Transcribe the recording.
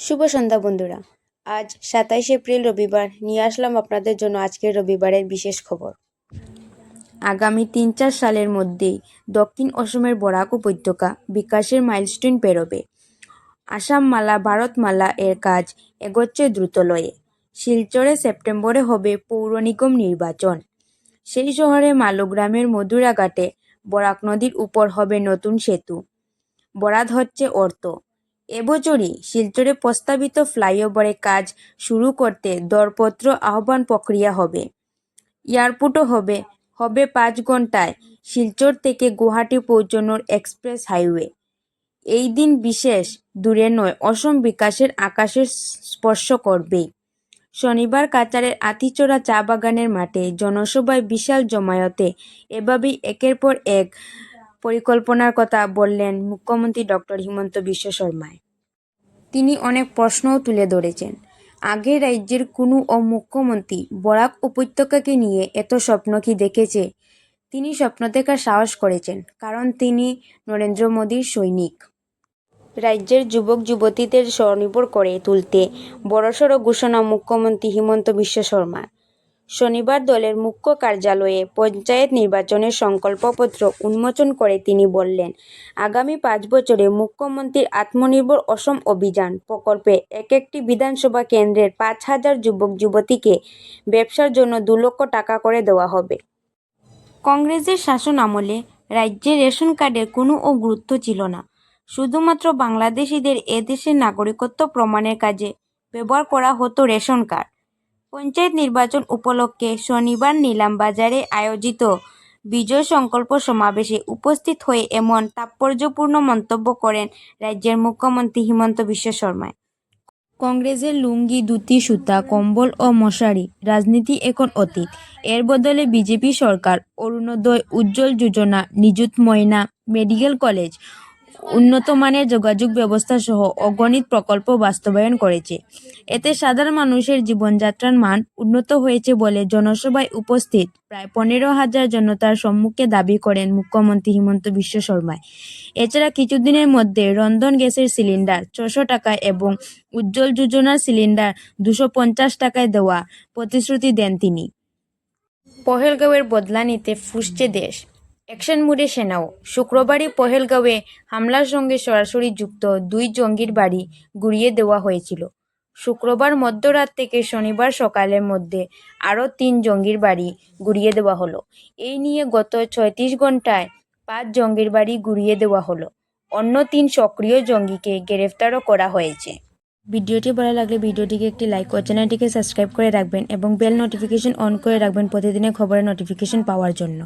শুভ সন্ধ্যা, বন্ধুরা। আজ সাতাইশ এপ্রিল, রবিবার। নিয়ে আসলাম আপনাদের জন্য আজকের রবিবারের বিশেষ খবর। আগামী তিন চার সালের মধ্যেই দক্ষিণ অসমের বরাক উপত্যকা বিকাশের মাইলস্টোন পেরোবে। আসাম মালা ভারতমালা এর কাজ এগোচ্ছে দ্রুত লয়ে শিলচরে সেপ্টেম্বরে হবে পৌর নিগম নির্বাচন। সেই শহরে মালোগ্রামের মধুরাঘাটে বরাক নদীর উপর হবে নতুন সেতু। বরাদ হচ্ছে অর্থ। এবছরই শিলচরে প্রস্তাবিত ফ্লাইওভারের কাজ শুরু করতে দরপত্র আহ্বান প্রক্রিয়া হবে। এয়ারপোর্টও হবে। হবে পাঁচ ঘন্টায় শিলচর থেকে গুয়াহাটি পৌঁছানোর এক্সপ্রেস হাইওয়ে। এই দিন বিশেষ দূরে নয়, অসম বিকাশের আকাশের স্পর্শ করবেই। শনিবার কাচারের আতিচড়া চা বাগানের মাঠে জনসভায় বিশাল জমায়তে এভাবেই একের পর এক পরিকল্পনার কথা বললেন মুখ্যমন্ত্রী ডক্টর হিমন্ত বিশ্ব শর্মায়। তিনি অনেক প্রশ্নও তুলে ধরেছেন। আগে রাজ্যের কোনো ও মুখ্যমন্ত্রী বরাক উপত্যকাকে নিয়ে এত স্বপ্ন কি দেখেছে? তিনি স্বপ্ন দেখার সাহস করেছেন, কারণ তিনি নরেন্দ্র মোদীর সৈনিক। রাজ্যের যুবক যুবতীদের স্বনির্ভর করে তুলতে বড়সড় ঘোষণা মুখ্যমন্ত্রী হিমন্ত বিশ্ব শর্মার। শনিবার দলের মুখ্য কার্যালয়ে পঞ্চায়েত নির্বাচনের সংকল্পপত্র উন্মোচন করে তিনি বললেন, আগামী পাঁচ বছরে মুখ্যমন্ত্রীর আত্মনির্ভর অসম অভিযান প্রকল্পে এক একটি বিধানসভা কেন্দ্রের পাঁচ হাজার যুবক যুবতীকে ব্যবসার জন্য দু লক্ষ টাকা করে দেওয়া হবে। কংগ্রেসের শাসন আমলে রাজ্যে রেশন কার্ডের কোনো ও গুরুত্ব ছিল না। শুধুমাত্র বাংলাদেশিদের এদেশের নাগরিকত্ব প্রমাণের কাজে ব্যবহার করা হতো রেশন কার্ড। পঞ্চায়েত নির্বাচন উপলক্ষে শনিবার নিলাম বাজারে আয়োজিত বিজয় সংকল্প সমাবেশে উপস্থিত হয়ে এমন তাৎপর্যপূর্ণ মন্তব্য করেন রাজ্যের মুখ্যমন্ত্রী হিমন্ত বিশ্ব শর্মায় কংগ্রেসের লুঙ্গি, ধুতি, সুতা, কম্বল ও মশারি রাজনীতি এখন অতীত। এর বদলে বিজেপি সরকার, অরুণোদয় উজ্জ্বল যোজনা, নিযুত ময়না মেডিকেল কলেজ উন্নত মানের যোগাযোগ ব্যবস্থা সহ অগণিত প্রকল্প বাস্তবায়ন করেছে। এতে সাধারণ মানুষের জীবনযাত্রার মান উন্নত হয়েছে বলে জনসভায় উপস্থিত প্রায় পনেরো হাজার জনতার সম্মুখে দাবি করেন মুখ্যমন্ত্রী হিমন্ত বিশ্ব শর্মায় এছাড়া কিছুদিনের মধ্যে রন্ধন গ্যাসের সিলিন্ডার ছশো টাকায় এবং উজ্জ্বল যোজনার সিলিন্ডার দুশো পঞ্চাশ টাকায় দেওয়া প্রতিশ্রুতি দেন তিনি। পহেলগাঁওয়ের বদলা নিতে ফুসছে দেশ। অ্যাকশন মুডে সেনাও শুক্রবারই পহেলগাঁওয়ে হামলার সঙ্গে সরাসরি যুক্ত দুই জঙ্গির বাড়ি গুড়িয়ে দেওয়া হয়েছিল। শুক্রবার মধ্যরাত থেকে শনিবার সকালের মধ্যে আরও তিন জঙ্গির বাড়ি গুড়িয়ে দেওয়া হলো। এই নিয়ে গত ছয়ত্রিশ ঘন্টায় পাঁচ জঙ্গির বাড়ি গুড়িয়ে দেওয়া হলো। অন্য তিন সক্রিয় জঙ্গিকে গ্রেফতারও করা হয়েছে। ভিডিওটি ভালো লাগলে ভিডিওটিকে একটি লাইক ও চ্যানেলটিকে সাবস্ক্রাইব করে রাখবেন এবং বেল নোটিফিকেশন অন করে রাখবেন প্রতিদিনের খবরের নোটিফিকেশন পাওয়ার জন্য।